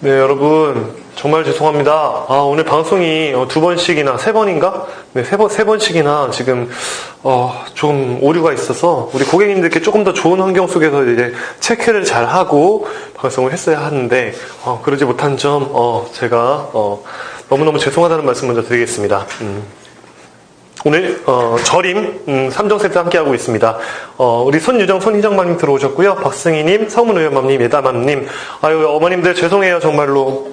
네, 여러분. 정말 죄송합니다. 아, 오늘 방송이 어, 두 번씩이나, 세 번인가? 네, 세 번, 세 번씩이나 지금, 어, 좀 오류가 있어서 우리 고객님들께 조금 더 좋은 환경 속에서 이제 체크를 잘 하고 방송을 했어야 하는데, 어, 그러지 못한 점, 어, 제가, 어, 너무너무 죄송하다는 말씀 먼저 드리겠습니다. 음. 오늘 어, 절임 음, 3종 세트 함께하고 있습니다. 어, 우리 손유정, 손희정맘님 들어오셨고요. 박승희님, 서문우연맘님, 예다맘님. 아유 어머님들 죄송해요 정말로.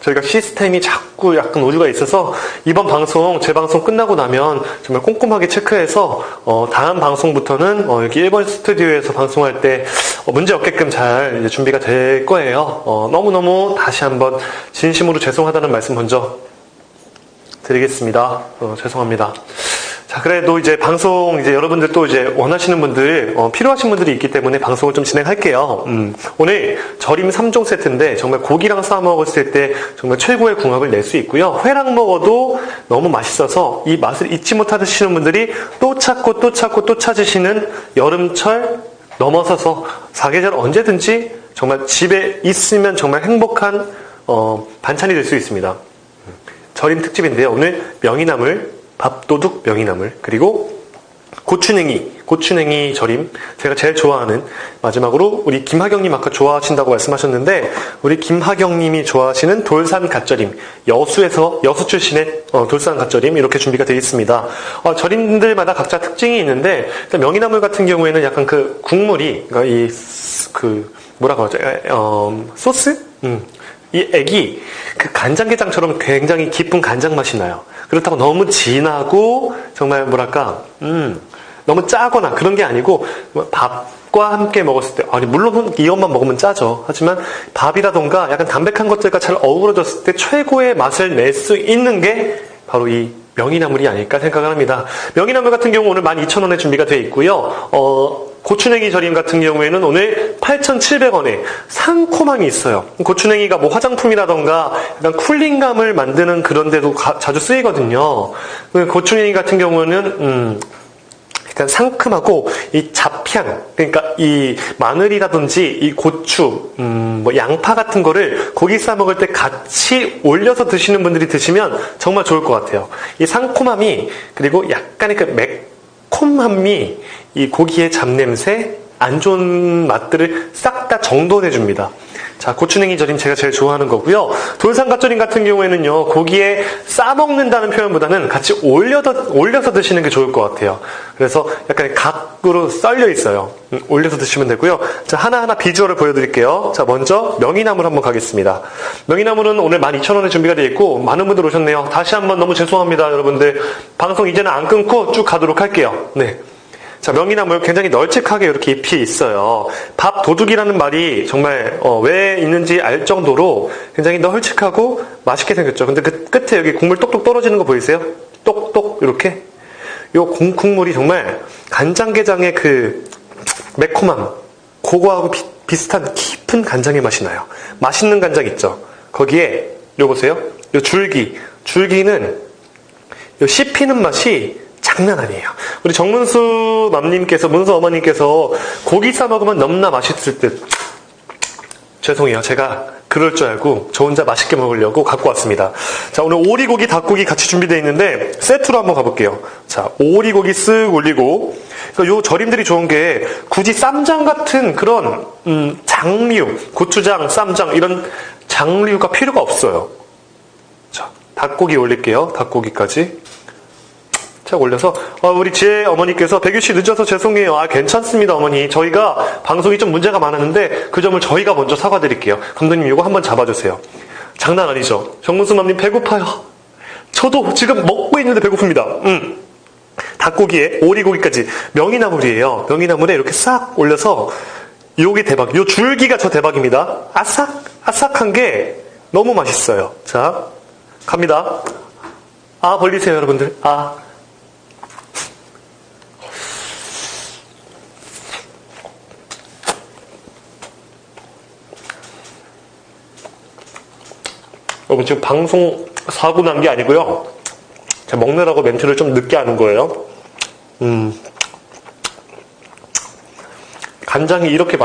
저희가 시스템이 자꾸 약간 오류가 있어서 이번 방송 제 방송 끝나고 나면 정말 꼼꼼하게 체크해서 어, 다음 방송부터는 어, 여기 1번 스튜디오에서 방송할 때 어, 문제 없게끔 잘 준비가 될 거예요. 어, 너무너무 다시 한번 진심으로 죄송하다는 말씀 먼저 드리겠습니다. 어, 죄송합니다. 자, 그래도 이제 방송 이제 여러분들 또 이제 원하시는 분들, 어, 필요하신 분들이 있기 때문에 방송을 좀 진행할게요. 음, 오늘 절임 3종 세트인데 정말 고기랑 싸 먹었을 때 정말 최고의 궁합을 낼 수 있고요. 회랑 먹어도 너무 맛있어서 이 맛을 잊지 못하시는 분들이 또 찾고 또 찾고 또 찾으시는 여름철 넘어서서 사계절 언제든지 정말 집에 있으면 정말 행복한 어, 반찬이 될 수 있습니다. 절임 특집인데요. 오늘 명이나물, 밥도둑 명이나물, 그리고 고추냉이, 고추냉이 절임. 제가 제일 좋아하는, 마지막으로 우리 김하경님 아까 좋아하신다고 말씀하셨는데, 우리 김하경님이 좋아하시는 돌산 갓절임. 여수에서, 여수 출신의 어, 돌산 갓절임. 이렇게 준비가 되어 있습니다. 어, 절임들마다 각자 특징이 있는데, 명이나물 같은 경우에는 약간 그 국물이, 그러니까 이, 그, 뭐라고 하죠? 에, 어, 소스? 음. 이 액이 그 간장게장처럼 굉장히 깊은 간장 맛이 나요. 그렇다고 너무 진하고 정말 뭐랄까 음 너무 짜거나 그런 게 아니고 뭐 밥과 함께 먹었을 때 아니 물론 이것만 먹으면 짜죠. 하지만 밥이라던가 약간 담백한 것들과 잘 어우러졌을 때 최고의 맛을 낼 수 있는 게 바로 이 명이나물이 아닐까 생각을 합니다. 명이나물 같은 경우 오늘 12,000원에 준비가 되어 있고요. 어, 고추냉이 절임 같은 경우에는 오늘 8,700원에 상콤함이 있어요. 고추냉이가 뭐 화장품이라던가 약간 쿨링감을 만드는 그런 데도 가- 자주 쓰이거든요. 그 고추냉이 같은 경우는 음, 약간 상큼하고 이 잡향 그러니까 이 마늘이라든지 이 고추 음, 뭐 양파 같은 거를 고기 싸 먹을 때 같이 올려서 드시는 분들이 드시면 정말 좋을 것 같아요. 이 상콤함이 그리고 약간의 그매 콤함이 이 고기의 잡냄새 안 좋은 맛들을 싹 다 정돈해 줍니다. 자, 고추냉이 절임 제가 제일 좋아하는 거고요. 돌산갓절임 같은 경우에는요, 고기에 싸먹는다는 표현보다는 같이 올려서, 올려서 드시는 게 좋을 것 같아요. 그래서 약간 각으로 썰려 있어요. 음, 올려서 드시면 되고요. 자, 하나하나 비주얼을 보여드릴게요. 자, 먼저 명이나물 한번 가겠습니다. 명이나물은 오늘 12,000원에 준비가 되어 있고, 많은 분들 오셨네요. 다시 한번 너무 죄송합니다, 여러분들. 방송 이제는 안 끊고 쭉 가도록 할게요. 네. 자, 명이나물 굉장히 널찍하게 이렇게 잎이 있어요. 밥 도둑이라는 말이 정말 어, 왜 있는지 알 정도로 굉장히 널찍하고 맛있게 생겼죠. 근데 그 끝에 여기 국물 똑똑 떨어지는 거 보이세요? 똑똑 이렇게. 요 공- 국물이 정말 간장게장의 그 매콤함, 그거하고 비, 비슷한 깊은 간장의 맛이 나요. 맛있는 간장 있죠. 거기에 요 보세요. 요 줄기, 줄기는 요 씹히는 맛이 장난 아니에요. 우리 정문수 맘님께서, 문수 어머님께서 고기 싸 먹으면 넘나 맛있을 듯. 죄송해요. 제가 그럴 줄 알고 저 혼자 맛있게 먹으려고 갖고 왔습니다. 자, 오늘 오리고기, 닭고기 같이 준비되어 있는데 세트로 한번 가볼게요. 자, 오리고기 쓱 올리고 그러니까 요 절임들이 좋은 게 굳이 쌈장 같은 그런 음, 장류, 고추장, 쌈장 이런 장류가 필요가 없어요. 자, 닭고기 올릴게요. 닭고기까지. 쫙 올려서 아, 우리 지혜 어머니께서 백유 씨 늦어서 죄송해요. 아 괜찮습니다 어머니. 저희가 방송이 좀 문제가 많았는데 그 점을 저희가 먼저 사과드릴게요. 감독님 이거 한번 잡아주세요. 장난 아니죠. 정문수맘님 배고파요. 저도 지금 먹고 있는데 배고픕니다. 음. 닭고기에 오리고기까지 명이나물이에요. 명이나물에 이렇게 싹 올려서 요게 대박. 요 줄기가 저 대박입니다. 아삭 아삭한 게 너무 맛있어요. 자 갑니다. 아 벌리세요 여러분들. 아 여러분 지금 방송 사고 난 게 아니고요. 제가 먹느라고 멘트를 좀 늦게 하는 거예요. 음. 간장이 이렇게